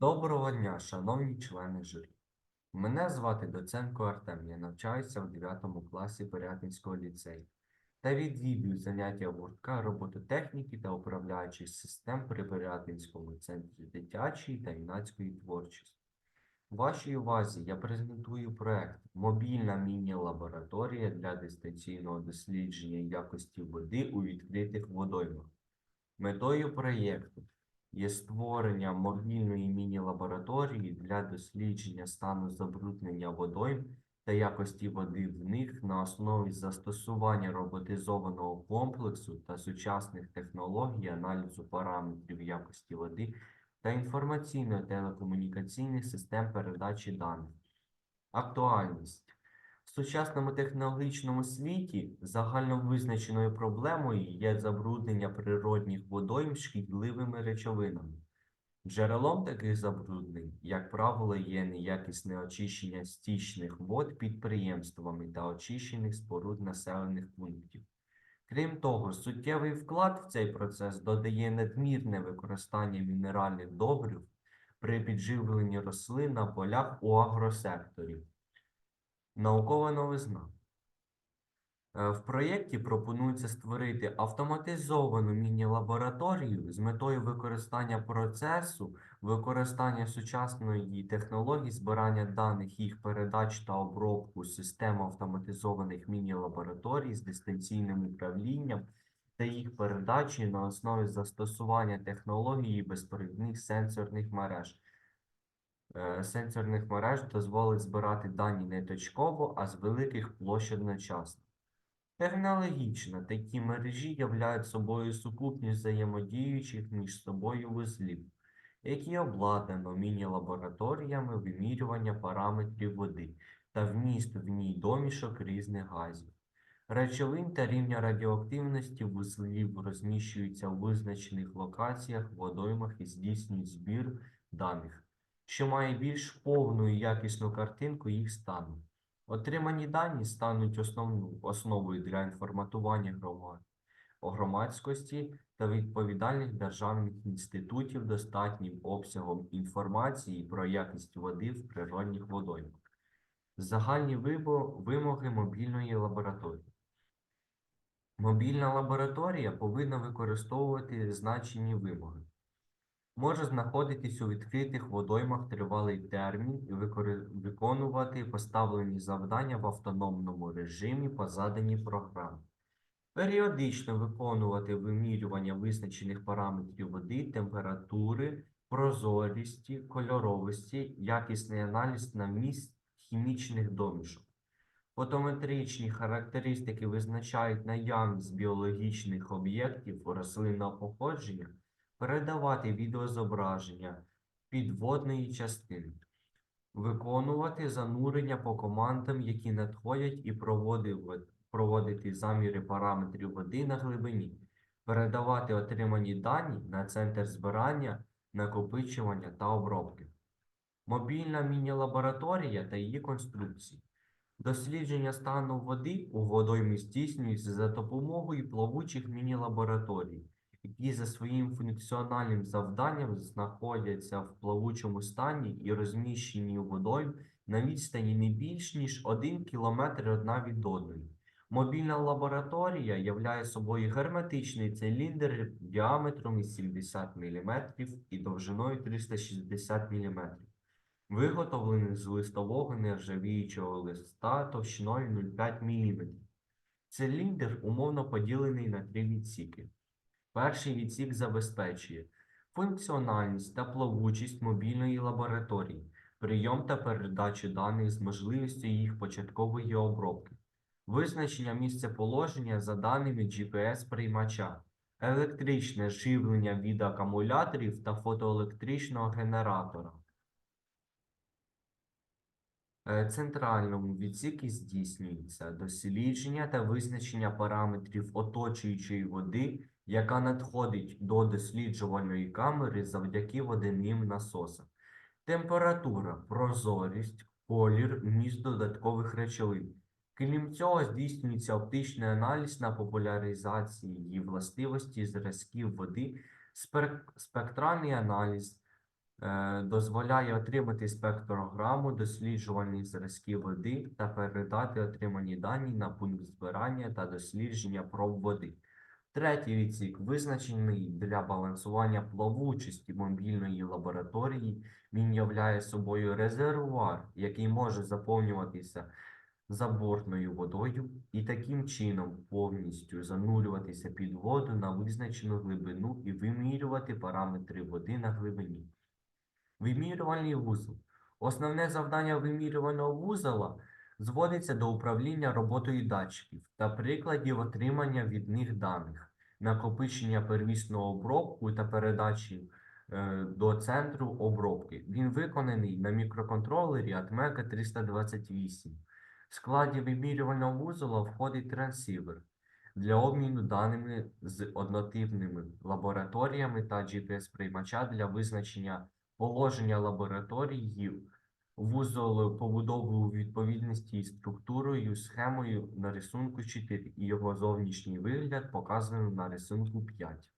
Доброго дня, шановні члени журі. Мене звати Доценко Артем, я навчаюся в 9 класі Порятинського ліцею та відвідую заняття гуртка робототехніки та управляючих систем при Порятинському центрі дитячої та юнацької творчості. Вашій увазі я презентую проект Мобільна міні-лабораторія для дистанційного дослідження якості води у відкритих водоймах. Метою проєкту є створення мобільної міні-лабораторії для дослідження стану забруднення водойм та якості води в них на основі застосування роботизованого комплексу та сучасних технологій аналізу параметрів якості води та інформаційно-телекомунікаційних систем передачі даних. Актуальність. В сучасному технологічному світі загально визначеною проблемою є забруднення природних водойм шкідливими речовинами. Джерелом таких забруднень, як правило, є неякісне очищення стічних вод підприємствами та очищених споруд населених пунктів. Крім того, суттєвий вклад в цей процес додає надмірне використання мінеральних добрив при підживленні рослин на полях у агросекторі. Наукова новизна. Е, В проєкті пропонується створити автоматизовану міні-лабораторію з метою використання процесу, використання сучасної технології збирання даних, їх передач та обробку систем автоматизованих міні-лабораторій з дистанційним управлінням та їх передачі на основі застосування технології безпровідних сенсорних мереж. Е, Сенсорних мереж дозволить збирати дані не точково, а з великих площ одночасно. Технологічно такі мережі являють собою сукупність взаємодіючих між собою вузлів, які обладнано міні-лабораторіями вимірювання параметрів води та вміст в ній домішок різних газів. Речовин та рівня радіоактивності вузлів розміщуються у визначених локаціях, водоймах і здійснюють збір даних, що має більш повну і якісну картинку їх стану. Отримані дані стануть основну, основою для інформатування громад, громадськості та відповідальних державних інститутів достатнім обсягом інформації про якість води в природних водоймах. Загальні вимоги мобільної лабораторії. Мобільна лабораторія повинна використовувати значені вимоги. Може знаходитись у відкритих водоймах тривалий термін і виконувати поставлені завдання в автономному режимі по заданій програмі. Періодично виконувати вимірювання визначених параметрів води, температури, прозорісті, кольоровості, якісний аналіз на місць хімічних домішок. Фотометричні характеристики визначають наявність біологічних об'єктів рослинного походження, передавати відеозображення підводної частини, виконувати занурення по командам, які надходять, і проводити, заміри параметрів води на глибині, передавати отримані дані на центр збирання, накопичування та обробки. Мобільна міні-лабораторія та її конструкції. Дослідження стану води у водоймі здійснюється за допомогою плавучих міні-лабораторій, які за своїм функціональним завданням знаходяться в плавучому стані і розміщені у водойм на відстані не більш ніж 1 км одна від одної. Мобільна лабораторія являє собою герметичний циліндр діаметром 70 мм і довжиною 360 мм виготовлений з листового нержавіючого листа товщиною 0,5 мм. Циліндр умовно поділений на три відсіки. Перший відсік забезпечує функціональність та плавучість мобільної лабораторії, прийом та передачу даних з можливістю їх початкової обробки, визначення місцеположення за даними GPS-приймача, електричне живлення від акумуляторів та фотоелектричного генератора. Е, Центральному відсікі здійснюється дослідження та визначення параметрів оточуючої води, яка надходить до досліджувальної камери завдяки водяним насосам. Температура, прозорість, колір, вміст додаткових речовин. Крім цього, здійснюється оптичний аналіз на популяризації її властивості зразків води, спек- спектральний аналіз, Е, дозволяє отримати спектрограму досліджувальних зразків води та передати отримані дані на пункт збирання та дослідження проб води. Третій відсік визначений для балансування плавучості мобільної лабораторії. Він являє собою резервуар, який може заповнюватися забортною водою і таким чином повністю занурюватися під воду на визначену глибину і вимірювати параметри води на глибині. Вимірювальний вузол. Основне завдання вимірювального вузола зводиться до управління роботою датчиків та прикладів отримання від них даних, накопичення первісного обробку та передачі е, до центру обробки. Він виконаний на мікроконтролері Atmega 328. В складі вимірювального вузола входить трансівер для обміну даними з однотипними лабораторіями та GPS-приймача для визначення положення лабораторії, вузол побудови у відповідності із структурою, схемою на рисунку 4 і його зовнішній вигляд показано на рисунку 5.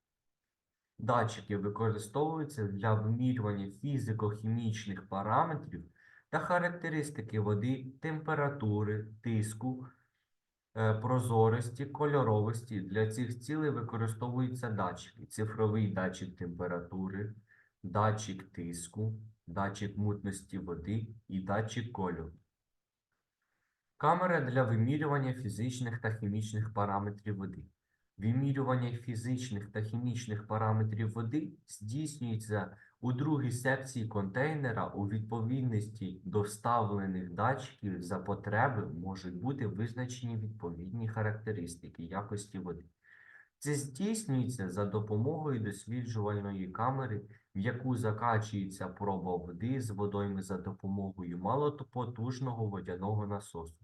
Датчики використовуються для вимірювання фізико-хімічних параметрів та характеристики води, температури, тиску, е, прозорості, кольоровості. Для цих цілей використовуються датчики. Цифровий датчик температури, датчик тиску, датчик мутності води і датчик кольору. Камера для вимірювання фізичних та хімічних параметрів води. Вимірювання фізичних та хімічних параметрів води здійснюється у другій секції контейнера у відповідності до вставлених датчиків за потреби можуть бути визначені відповідні характеристики якості води. Це здійснюється за допомогою досліджувальної камери, в яку закачується проба води з водойми за допомогою малопотужного водяного насосу.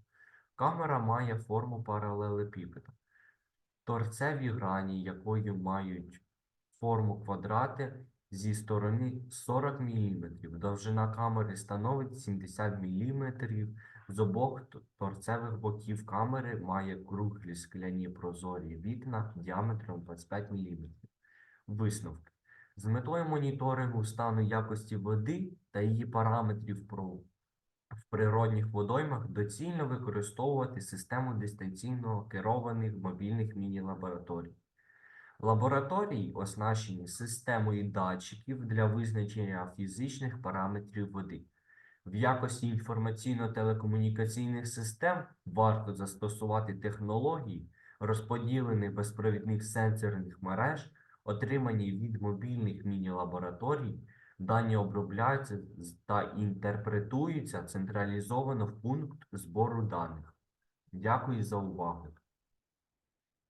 Камера має форму паралелепіпеда. Торцеві грані, якою мають форму квадрати зі сторони 40 мм. Довжина камери становить 70 мм. З обох торцевих боків камери має круглі скляні прозорі вікна діаметром 25 мм. Висновки. З метою моніторингу стану якості води та її параметрів в природних водоймах доцільно використовувати систему дистанційно керованих мобільних міні-лабораторій. Лабораторії оснащені системою датчиків для визначення фізичних параметрів води. В якості інформаційно-телекомунікаційних систем варто застосувати технології розподілених безпровідних сенсорних мереж, отримані від мобільних міні-лабораторій, Дані обробляються та інтерпретуються централізовано в пункт збору даних. Дякую за увагу.